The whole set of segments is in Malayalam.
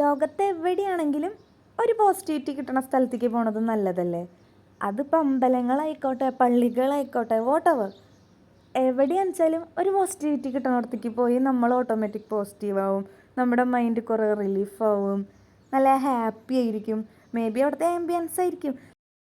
ലോകത്ത് എവിടെയാണെങ്കിലും ഒരു പോസിറ്റിവിറ്റി കിട്ടുന്ന സ്ഥലത്തേക്ക് പോണത് നല്ലതല്ലേ? അതിപ്പോൾ അമ്പലങ്ങളായിക്കോട്ടെ പള്ളികളായിക്കോട്ടെ വോട്ടവർ എവിടെയാണെന്ന് വെച്ചാലും ഒരു പോസിറ്റിവിറ്റി കിട്ടുന്നിടത്തേക്ക് പോയി നമ്മൾ ഓട്ടോമാറ്റിക് പോസിറ്റീവ് ആവും. നമ്മുടെ മൈൻഡ് കുറേ റിലീഫ് ആവും. നല്ല ഹാപ്പി ആയിരിക്കും. മേ ബി അവിടുത്തെ ആംബിയൻസ് ആയിരിക്കും.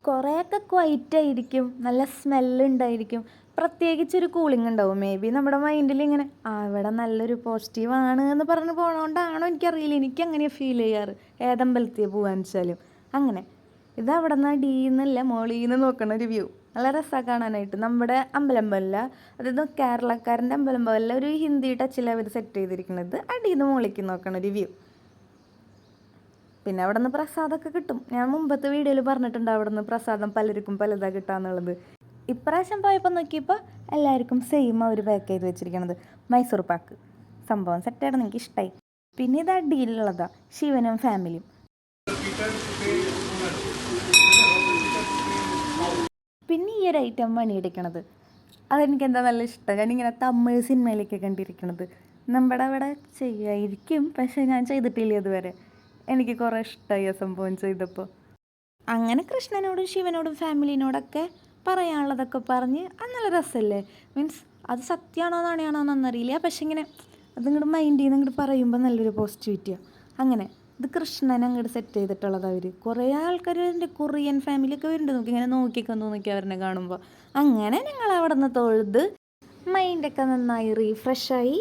കുറേയൊക്കെ ക്വൈറ്റ് ആയിരിക്കും. നല്ല സ്മെല്ല് ഉണ്ടായിരിക്കും. പ്രത്യേകിച്ച് ഒരു കൂളിംഗ് ഉണ്ടാവും. മേ ബി നമ്മുടെ മൈൻഡിൽ ഇങ്ങനെ ആ ഇവിടെ നല്ലൊരു പോസിറ്റീവാണ് എന്ന് പറഞ്ഞ് പോണോണ്ടാണോ എനിക്കറിയില്ല. എനിക്ക് അങ്ങനെയാണ് ഫീൽ ചെയ്യാറ്. ഏതമ്പലത്തിൽ പോകാന്ന് വെച്ചാലും. അങ്ങനെ. ഇത് അവിടെ നിന്ന് ഡീന്നല്ല മോളിൽ നിന്ന് നോക്കണ ഒരു വ്യൂ നല്ല രസമാണ് കാണാനായിട്ട്. നമ്മുടെ അമ്പലം പോലല്ല അതായത് കേരളക്കാരന്റെ അമ്പലം പോലല്ല ഒരു ഹിന്ദി ടച്ചിലാണ് അവർ സെറ്റ് ചെയ്തിരിക്കുന്നത് അടിയിൽ നിന്ന് മോളിലേക്ക് നോക്കണ ഒരു വ്യൂ പിന്നെ അവിടെ നിന്ന് പ്രസാദമൊക്കെ കിട്ടും. ഞാൻ മുമ്പത്തെ വീഡിയോയിൽ പറഞ്ഞിട്ടുണ്ട് അവിടെ നിന്ന് പ്രസാദം പലർക്കും പലതാണ് കിട്ടാന്നുള്ളത്. ഇപ്രാവശ്യം പോയപ്പോൾ നോക്കിയപ്പോൾ എല്ലാവർക്കും സെയിം അവർ പാക്ക് ചെയ്ത് വെച്ചിരിക്കണത്. മൈസൂർ പാക്ക് സംഭവം സെറ്റായിരുന്നു എനിക്ക് ഇഷ്ടമായി പിന്നെ ഇത് അടിയിലുള്ളതാണ് ശിവനും ഫാമിലിയും പിന്നെ ഈ ഒരു ഐറ്റം പണിയെടുക്കണത് അതെനിക്ക് എന്താ നല്ല ഇഷ്ടം. ഞാനിങ്ങനെ തമിഴ് സിനിമയിലേക്ക് കണ്ടിരിക്കണത്. നമ്മുടെ അവിടെ ചെയ്യായിരിക്കും പക്ഷേ ഞാൻ ചെയ്തിട്ടില്ല ഇതുവരെ. എനിക്ക് കുറേ ഇഷ്ടമായി ആ സംഭവം ചെയ്തപ്പോൾ. അങ്ങനെ കൃഷ്ണനോടും ശിവനോടും ഫാമിലിനോടൊക്കെ പറയാനുള്ളതൊക്കെ പറഞ്ഞ് അത് നല്ല രസമല്ലേ? മീൻസ് അത് സത്യമാണോ നാണയാണോ എന്നറിയില്ല. പക്ഷെ ഇങ്ങനെ അത് മൈൻഡ് നിന്ന് ഇങ്ങോട്ട് പറയുമ്പോൾ നല്ലൊരു പോസിറ്റിവിറ്റിയാണ് അങ്ങനെ ഇത് കൃഷ്ണൻ അങ്ങോട്ട് സെറ്റ് ചെയ്തിട്ടുള്ളത് അവർ കുറേ ആൾക്കാർ വരുന്നുണ്ട്. കൊറിയൻ ഫാമിലിയൊക്കെ വരുന്നുണ്ട്. നോക്കി ഇങ്ങനെ നോക്കിയൊക്കെ നോക്കി അവരെ കാണുമ്പോൾ അങ്ങനെ ഞങ്ങൾ അവിടെ നിന്ന് തൊഴുത് മൈൻഡൊക്കെ നന്നായി റീഫ്രഷായി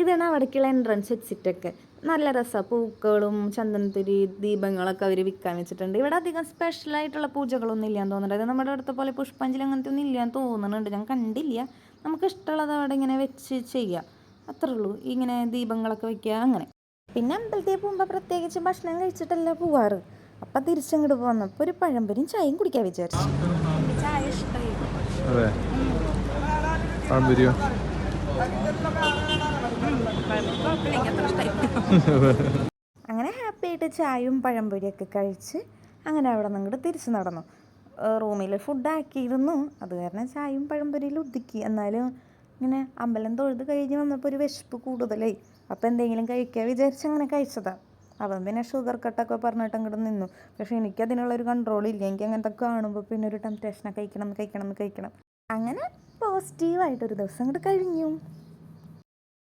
ഇതാണ് അവിടേക്കുള്ള എൻട്രൻസ് എക്സിറ്റൊക്കെ നല്ല രസമാണ് പൂക്കളും ചന്ദനത്തിരി ദീപങ്ങളൊക്കെ അവർ വിൽക്കാൻ വെച്ചിട്ടുണ്ട്. ഇവിടെ അധികം സ്പെഷ്യലായിട്ടുള്ള പൂജകളൊന്നും ഇല്ലാന്ന് തോന്നുന്നുണ്ട്. നമ്മുടെ അടുത്ത പോലെ പുഷ്പാഞ്ജലി അങ്ങനത്തെ ഒന്നും ഇല്ല എന്ന് തോന്നുന്നുണ്ട്. ഞാൻ കണ്ടില്ല. നമുക്ക് ഇഷ്ടമുള്ളത് അവിടെ ഇങ്ങനെ വെച്ച് ചെയ്യാം. അത്രേ ഉള്ളൂ. ഇങ്ങനെ ദീപങ്ങളൊക്കെ വെക്കുക അങ്ങനെ. പിന്നെ അമ്പലത്തിൽ പോകുമ്പോൾ പ്രത്യേകിച്ച് ഭക്ഷണം കഴിച്ചിട്ടല്ല പോവാറ്. അപ്പം തിരിച്ചങ്ങോട്ട് പോന്നപ്പോൾ ഒരു പഴംപൊരിയും ചായയും കുടിക്കാൻ വിചാരിച്ചു. ചായ ഇഷ്ടമായി അങ്ങനെ ഹാപ്പി ആയിട്ട് ചായയും പഴംപൊരിയൊക്കെ കഴിച്ച് അങ്ങനെ അവിടെ നിന്ന് ഇങ്ങോട്ട് തിരിച്ചു നടന്നു. റൂമിൽ ഫുഡ് ആക്കിയിരുന്നു. അത് കാരണം ചായയും പഴംപൊരിയിൽ ഒതുക്കി. എന്നാലും ഇങ്ങനെ അമ്പലം തൊഴുത് കഴിഞ്ഞ് വന്നപ്പോൾ ഒരു വിശപ്പ് കൂടുതലായി. അപ്പോൾ എന്തെങ്കിലും കഴിക്കാൻ വിചാരിച്ച് അങ്ങനെ കഴിച്ചതാണ് അവൻ പിന്നെ ഷുഗർ കട്ടൊക്കെ പറഞ്ഞിട്ട് അങ്ങോട്ട് നിന്നു. പക്ഷേ എനിക്കതിനുള്ളൊരു കൺട്രോൾ ഇല്ല. എനിക്ക് അങ്ങനത്തെ കാണുമ്പോൾ പിന്നെ ഒരു ടെംപ്റ്റേഷനൊക്കെ കഴിക്കണം കഴിക്കണം കഴിക്കണം. അങ്ങനെ പോസിറ്റീവായിട്ടൊരു ദിവസം അങ്ങോട്ട് കഴിഞ്ഞു.